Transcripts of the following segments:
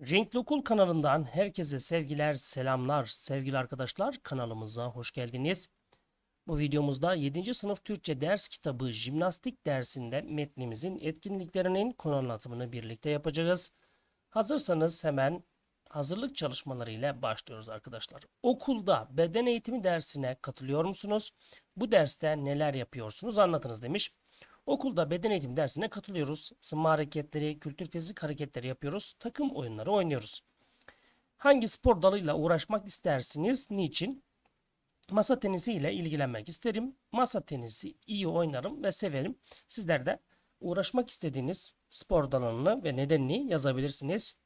Renkli Okul kanalından herkese sevgiler, selamlar. Sevgili arkadaşlar kanalımıza hoş geldiniz. Bu videomuzda 7. sınıf Türkçe ders kitabı jimnastik dersinde metnimizin etkinliklerinin konu anlatımını birlikte yapacağız. Hazırsanız hemen hazırlık çalışmaları ile başlıyoruz arkadaşlar. Okulda beden eğitimi dersine katılıyor musunuz? Bu derste neler yapıyorsunuz anlatınız demiş. Okulda beden eğitimi dersine katılıyoruz. Sınma hareketleri, kültür fizik hareketleri yapıyoruz. Takım oyunları oynuyoruz. Hangi spor dalıyla uğraşmak istersiniz? Niçin? Masa tenisi ile ilgilenmek isterim. Masa tenisi iyi oynarım ve severim. Sizler de uğraşmak istediğiniz spor dalını ve nedenini yazabilirsiniz.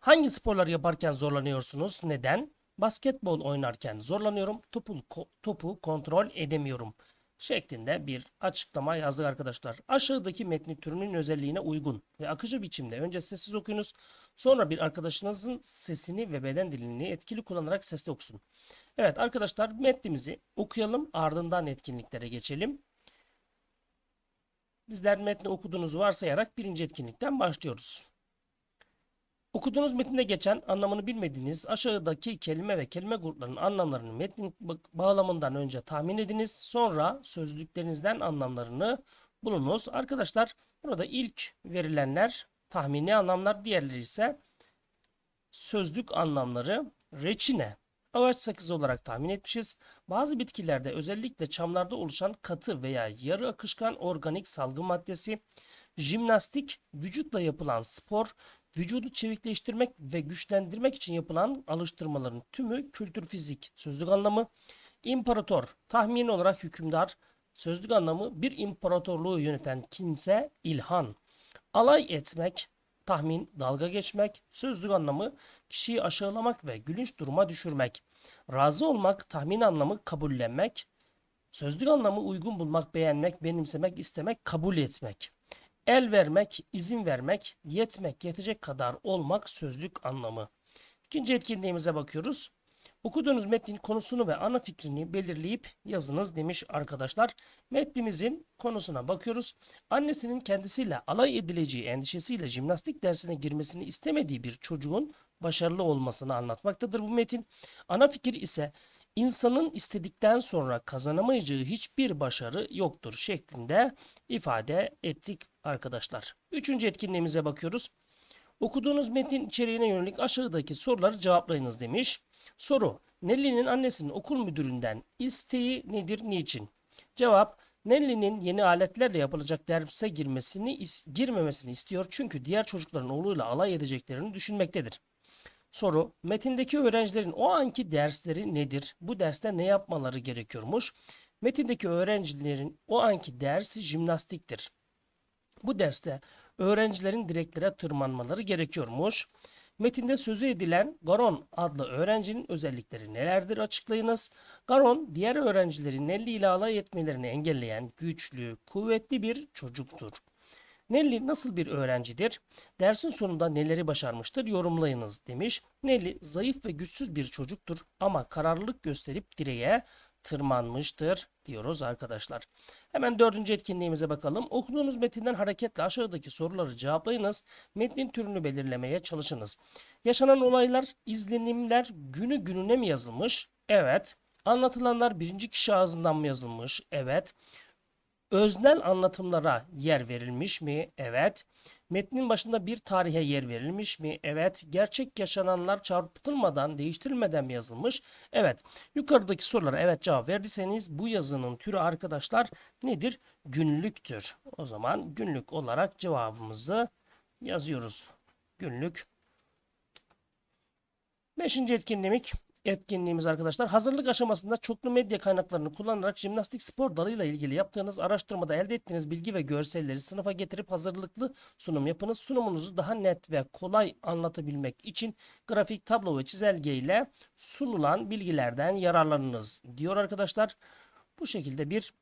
Hangi sporları yaparken zorlanıyorsunuz? Neden? Basketbol oynarken zorlanıyorum. Topu, topu kontrol edemiyorum. Şeklinde bir açıklama yazdık arkadaşlar. Aşağıdaki metni türünün özelliğine uygun ve akıcı biçimde önce sessiz okuyunuz. Sonra bir arkadaşınızın sesini ve beden dilini etkili kullanarak sesli okusun. Evet arkadaşlar metnimizi okuyalım ardından etkinliklere geçelim. Bizler metni okuduğunuzu varsayarak birinci etkinlikten başlıyoruz. Okuduğunuz metinde geçen anlamını bilmediğiniz aşağıdaki kelime ve kelime gruplarının anlamlarını metnin ba- bağlamından önce tahmin ediniz. Sonra sözlüklerinizden anlamlarını bulunuz. Arkadaşlar burada ilk verilenler tahmini anlamlar diğerleri ise sözlük anlamları reçine. Ağaç sakızı olarak tahmin etmişiz. Bazı bitkilerde özellikle çamlarda oluşan katı veya yarı akışkan organik salgı maddesi, jimnastik, vücutla yapılan spor, vücudu çevikleştirmek ve güçlendirmek için yapılan alıştırmaların tümü kültür fizik sözlük anlamı, imparator tahmin olarak hükümdar, sözlük anlamı bir imparatorluğu yöneten kimse ilhan, alay etmek, tahmin, dalga geçmek, sözlük anlamı kişiyi aşağılamak ve gülünç duruma düşürmek. Razı olmak, tahmin anlamı kabullenmek, sözlük anlamı uygun bulmak, beğenmek, benimsemek, istemek, kabul etmek. El vermek, izin vermek, yetmek, yetecek kadar olmak sözlük anlamı. İkinci etkinliğimize bakıyoruz. Okuduğunuz metnin konusunu ve ana fikrini belirleyip yazınız demiş arkadaşlar. Metnimizin konusuna bakıyoruz. Annesinin kendisiyle alay edileceği endişesiyle jimnastik dersine girmesini istemediği bir çocuğun başarılı olmasını anlatmaktadır bu metin. Ana fikir ise insanın istedikten sonra kazanamayacağı hiçbir başarı yoktur şeklinde ifade ettik arkadaşlar. Üçüncü etkinliğimize bakıyoruz. Okuduğunuz metnin içeriğine yönelik aşağıdaki soruları cevaplayınız demiş. Soru. Nelly'nin annesinin okul müdüründen isteği nedir, niçin? Cevap. Nelly'nin yeni aletlerle yapılacak derse girmesini girmemesini istiyor çünkü diğer çocukların oğluyla alay edeceklerini düşünmektedir. Soru. Metindeki öğrencilerin o anki dersleri nedir? Bu derste ne yapmaları gerekiyormuş? Metindeki öğrencilerin o anki dersi jimnastiktir. Bu derste öğrencilerin direklere tırmanmaları gerekiyormuş. Metinde sözü edilen Garon adlı öğrencinin özellikleri nelerdir açıklayınız. Garon diğer öğrencilerin Nelly ile alay etmelerini engelleyen güçlü, kuvvetli bir çocuktur. Nelly nasıl bir öğrencidir? Dersin sonunda neleri başarmıştır yorumlayınız demiş. Nelly zayıf ve güçsüz bir çocuktur ama kararlılık gösterip direğe tırmanmıştır diyoruz arkadaşlar. Hemen dördüncü etkinliğimize bakalım. Okuduğunuz metinden hareketle aşağıdaki soruları cevaplayınız. Metnin türünü belirlemeye çalışınız. Yaşanan olaylar, izlenimler günü gününe mi yazılmış? Evet. Anlatılanlar birinci kişi ağzından mı yazılmış? Evet. Öznel anlatımlara yer verilmiş mi? Evet. Metnin başında bir tarihe yer verilmiş mi? Evet. Gerçek yaşananlar çarpıtılmadan, değiştirilmeden mi yazılmış? Evet. Yukarıdaki sorulara evet cevap verdiyseniz bu yazının türü arkadaşlar nedir? Günlüktür. O zaman günlük olarak cevabımızı yazıyoruz. Günlük. Beşinci etkinlik etkinliğimiz arkadaşlar. Hazırlık aşamasında çoklu medya kaynaklarını kullanarak jimnastik spor dalıyla ilgili yaptığınız araştırmada elde ettiğiniz bilgi ve görselleri sınıfa getirip hazırlıklı sunum yapınız. Sunumunuzu daha net ve kolay anlatabilmek için grafik, tablo ve çizelge ile sunulan bilgilerden yararlanınız diyor arkadaşlar. Bu şekilde bir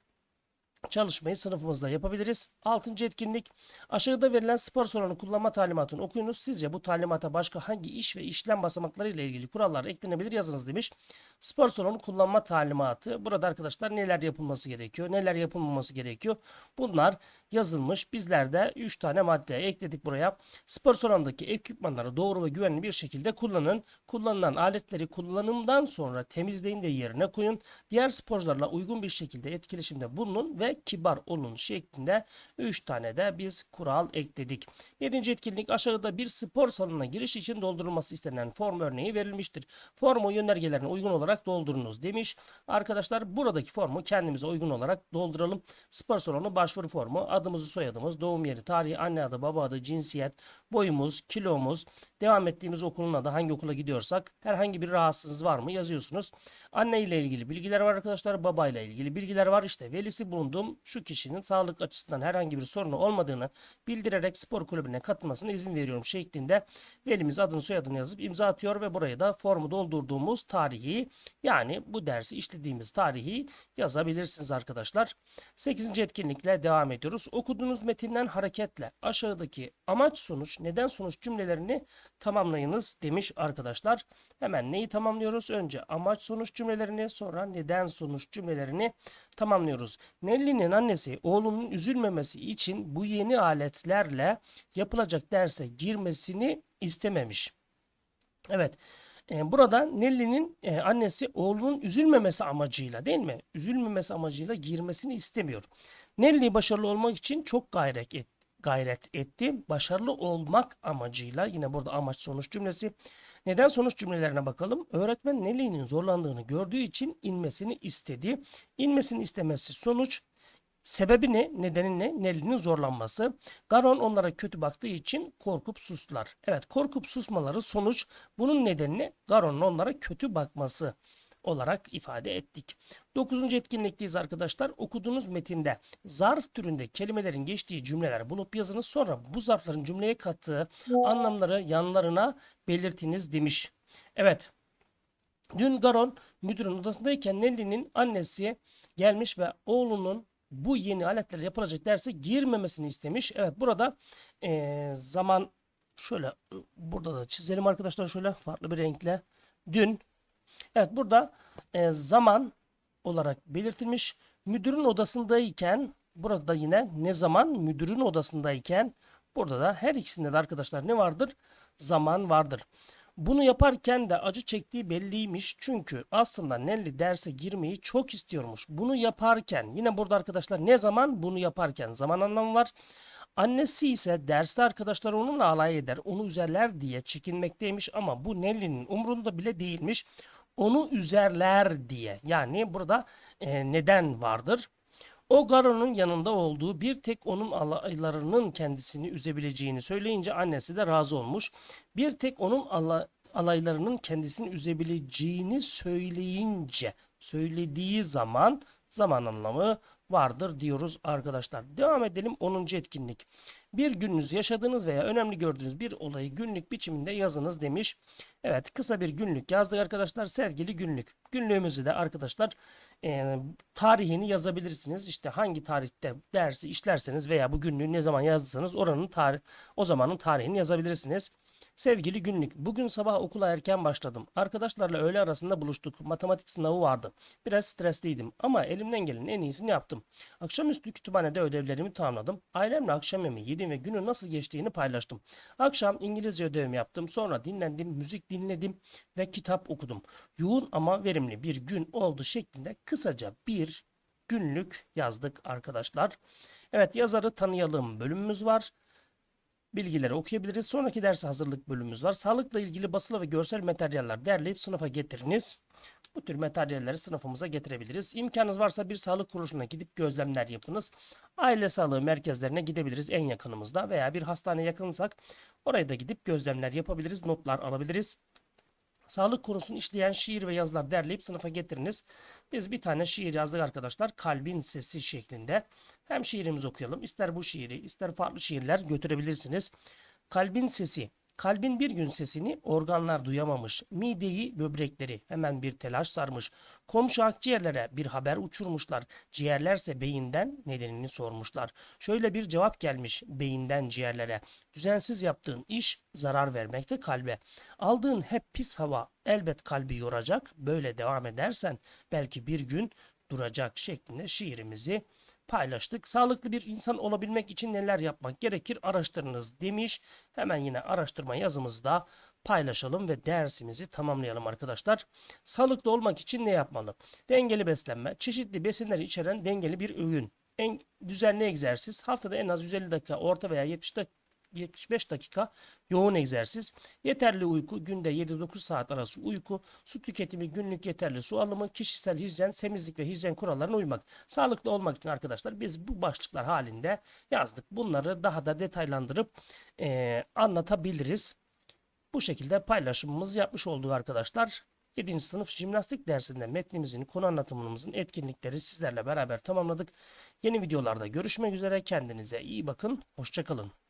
çalışmayı sınıfımızda yapabiliriz. Altıncı etkinlik aşağıda verilen spor salonu kullanma talimatını okuyunuz. Sizce bu talimata başka hangi iş ve işlem basamakları ile ilgili kurallar eklenebilir yazınız demiş. Spor salonu kullanma talimatı. Burada arkadaşlar neler yapılması gerekiyor, neler yapılmaması gerekiyor. Bunlar yazılmış. Bizler de 3 tane madde ekledik buraya. Spor salonundaki ekipmanları doğru ve güvenli bir şekilde kullanın. Kullanılan aletleri kullanımdan sonra temizleyin ve yerine koyun. Diğer sporcularla uygun bir şekilde etkileşimde bulunun ve kibar olun şeklinde 3 tane de biz kural ekledik. 7. etkinlik aşağıda bir spor salonuna giriş için doldurulması istenen form örneği verilmiştir. Formu yönergelerine uygun olarak doldurunuz demiş. Arkadaşlar buradaki formu kendimize uygun olarak dolduralım. Spor salonu başvuru formu adımızı soyadımız, doğum yeri, tarihi, anne adı, baba adı, cinsiyet, boyumuz, kilomuz, devam ettiğimiz okulun adı, hangi okula gidiyorsak, herhangi bir rahatsızlığınız var mı yazıyorsunuz. Anne ile ilgili bilgiler var arkadaşlar, baba ile ilgili bilgiler var. İşte velisi bulunduğum şu kişinin sağlık açısından herhangi bir sorunu olmadığını bildirerek spor kulübüne katılmasına izin veriyorum şeklinde velimiz adını soyadını yazıp imza atıyor ve buraya da formu doldurduğumuz tarihi yani bu dersi işlediğimiz tarihi yazabilirsiniz arkadaşlar. 8. etkinlikle devam ediyoruz. Okuduğunuz metinden hareketle aşağıdaki amaç sonuç neden sonuç cümlelerini tamamlayınız demiş arkadaşlar. Hemen neyi tamamlıyoruz? Önce amaç sonuç cümlelerini sonra neden sonuç cümlelerini tamamlıyoruz. Nelli'nin annesi oğlunun üzülmemesi için bu yeni aletlerle yapılacak derse girmesini istememiş. Evet. e, Burada Nelli'nin e, annesi oğlunun üzülmemesi amacıyla değil mi? Üzülmemesi amacıyla girmesini istemiyor. Nelli başarılı olmak için çok gayret et, gayret etti. Başarılı olmak amacıyla yine burada amaç sonuç cümlesi. Neden sonuç cümlelerine bakalım. Öğretmen Nelli'nin zorlandığını gördüğü için inmesini istedi. İnmesini istemesi sonuç. Sebebi ne? Nedeni ne? Nelly'nin zorlanması. Garon onlara kötü baktığı için korkup sustular. Evet korkup susmaları sonuç. Bunun nedeni Garon'un onlara kötü bakması olarak ifade ettik. Dokuzuncu etkinlikteyiz arkadaşlar. Okuduğunuz metinde zarf türünde kelimelerin geçtiği cümleler bulup yazınız. Sonra bu zarfların cümleye kattığı anlamları yanlarına belirtiniz demiş. Evet. Dün Garon müdürün odasındayken Nelly'nin annesi gelmiş ve oğlunun bu yeni aletler yapılacak derse girmemesini istemiş. Evet burada eee, zaman şöyle burada da çizelim arkadaşlar şöyle farklı bir renkle. Dün evet burada eee, zaman olarak belirtilmiş. Müdürün odasındayken burada yine ne zaman müdürün odasındayken burada da her ikisinde de arkadaşlar ne vardır? Zaman vardır. Bunu yaparken de acı çektiği belliymiş. Çünkü aslında Nelly derse girmeyi çok istiyormuş. Bunu yaparken yine burada arkadaşlar ne zaman bunu yaparken zaman anlamı var. Annesi ise derste arkadaşlar onunla alay eder, onu üzerler diye çekinmekteymiş ama bu Nelly'nin umrunda bile değilmiş. Onu üzerler diye. Yani burada e, neden vardır? O Garon'un yanında olduğu bir tek onun alaylarının kendisini üzebileceğini söyleyince annesi de razı olmuş. Bir tek onun ala- alaylarının kendisini üzebileceğini söyleyince, söylediği zaman zaman anlamı vardır diyoruz arkadaşlar. Devam edelim 10. etkinlik. Bir gününüz yaşadığınız veya önemli gördüğünüz bir olayı günlük biçiminde yazınız demiş. Evet kısa bir günlük yazdık arkadaşlar. Sevgili günlük. Günlüğümüzü de arkadaşlar e, tarihini yazabilirsiniz. İşte hangi tarihte dersi işlerseniz veya bu günlüğü ne zaman yazdıysanız oranın tarih o zamanın tarihini yazabilirsiniz. Sevgili günlük, bugün sabah okula erken başladım. Arkadaşlarla öğle arasında buluştuk. Matematik sınavı vardı. Biraz stresliydim ama elimden gelenin en iyisini yaptım. Akşamüstü kütüphanede ödevlerimi tamamladım. Ailemle akşam yemeği yedim ve günün nasıl geçtiğini paylaştım. Akşam İngilizce ödevimi yaptım. Sonra dinlendim, müzik dinledim ve kitap okudum. Yoğun ama verimli bir gün oldu şeklinde kısaca bir günlük yazdık arkadaşlar. Evet yazarı tanıyalım bölümümüz var bilgileri okuyabiliriz. Sonraki ders hazırlık bölümümüz var. Sağlıkla ilgili basılı ve görsel materyaller derleyip sınıfa getiriniz. Bu tür materyalleri sınıfımıza getirebiliriz. İmkanınız varsa bir sağlık kuruluşuna gidip gözlemler yapınız. Aile sağlığı merkezlerine gidebiliriz en yakınımızda veya bir hastane yakınsak oraya da gidip gözlemler yapabiliriz, notlar alabiliriz. Sağlık konusunu işleyen şiir ve yazılar derleyip sınıfa getiriniz. Biz bir tane şiir yazdık arkadaşlar. Kalbin sesi şeklinde. Hem şiirimizi okuyalım. İster bu şiiri, ister farklı şiirler götürebilirsiniz. Kalbin sesi. Kalbin bir gün sesini organlar duyamamış. Mideyi, böbrekleri hemen bir telaş sarmış. Komşu akciğerlere bir haber uçurmuşlar. Ciğerlerse beyinden nedenini sormuşlar. Şöyle bir cevap gelmiş beyinden ciğerlere. Düzensiz yaptığın iş zarar vermekte kalbe. Aldığın hep pis hava elbet kalbi yoracak. Böyle devam edersen belki bir gün duracak şeklinde şiirimizi paylaştık. Sağlıklı bir insan olabilmek için neler yapmak gerekir araştırınız demiş. Hemen yine araştırma yazımızda paylaşalım ve dersimizi tamamlayalım arkadaşlar. Sağlıklı olmak için ne yapmalı? Dengeli beslenme, çeşitli besinleri içeren dengeli bir öğün, en düzenli egzersiz, haftada en az 150 dakika orta veya 70 dakika 75 dakika yoğun egzersiz, yeterli uyku, günde 7-9 saat arası uyku, su tüketimi, günlük yeterli su alımı, kişisel hijyen, temizlik ve hijyen kurallarına uymak. Sağlıklı olmak için arkadaşlar biz bu başlıklar halinde yazdık. Bunları daha da detaylandırıp eee, anlatabiliriz. Bu şekilde paylaşımımız yapmış olduk arkadaşlar. 7. sınıf jimnastik dersinde metnimizin, konu anlatımımızın etkinlikleri sizlerle beraber tamamladık. Yeni videolarda görüşmek üzere. Kendinize iyi bakın. Hoşçakalın.